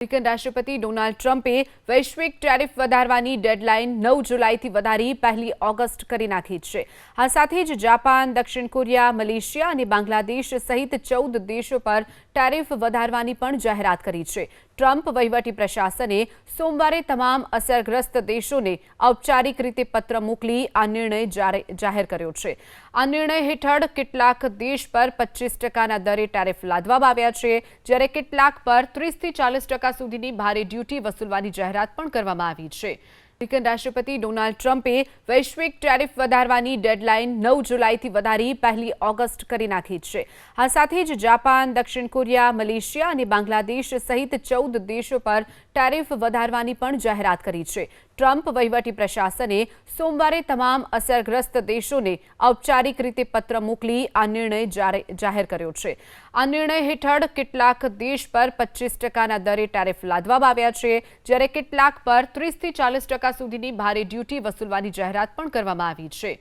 American રાષ્ટ્રપતિ Donald ટ્રમ્પે વૈશ્વિક ટેરિફ વધારવાની ડેડલાઇન નવ જુલાઈથી વધારી પહેલી ઓગસ્ટ કરી નાખી છે. આ સાથે જ જાપાન, દક્ષિણ કોરિયા, મલેશિયા અને બાંગ્લાદેશ સહિત ચૌદ દેશો પર ટેરિફ વધારવાની પણ જાહેરાત કરી છે. ટ્રમ્પ વહીવટી પ્રશાસને સોમવારે તમામ અસરગ્રસ્ત દેશોને ઔપચારિક રીતે પત્ર મોકલી આ નિર્ણય જાહેર કર્યો છે. આ નિર્ણય હેઠળ કેટલાક દેશ પર પચીસ ટકાના દરે ટેરિફ લાદવામાં આવ્યા છે, જ્યારે કેટલાક પર ત્રીસથી ચાલીસ ટકા સુધીની ભારે ડ્યુટી વસૂલવાની જાહેરાત પણ કરવામાં આવી છે. અમેરિકન રાષ્ટ્રપતિ ડોનાલ્ડ ટ્રમ્પે વૈશ્વિક ટેરિફ વધારવાની ડેડલાઇન નવ જુલાઈથી વધારી પહેલી ઓગસ્ટ કરી નાખી છે. આ સાથે જ જાપાન, દક્ષિણ કોરિયા, મલેશિયા અને બાંગ્લાદેશ સહિત ચૌદ દેશો પર ટેરિફ વધારવાની પણ જાહેરાત કરી છે. ટ્રમ્પ વહીવટી પ્રશાસને સોમવારે તમામ અસરગ્રસ્ત દેશોને ઔપચારિક રીતે પત્ર મોકલી આ નિર્ણય જાહેર કર્યો છે. આ નિર્ણય હેઠળ કેટલાક દેશ પર પચીસ ટકાના દરે ટેરિફ લાદવામાં આવ્યા છે, જ્યારે કેટલાક પર ત્રીસથી ચાલીસ ટકા સુધીની ભારે ડ્યુટી વસૂલવાની જાહેરાત પણ કરવામાં આવી છે.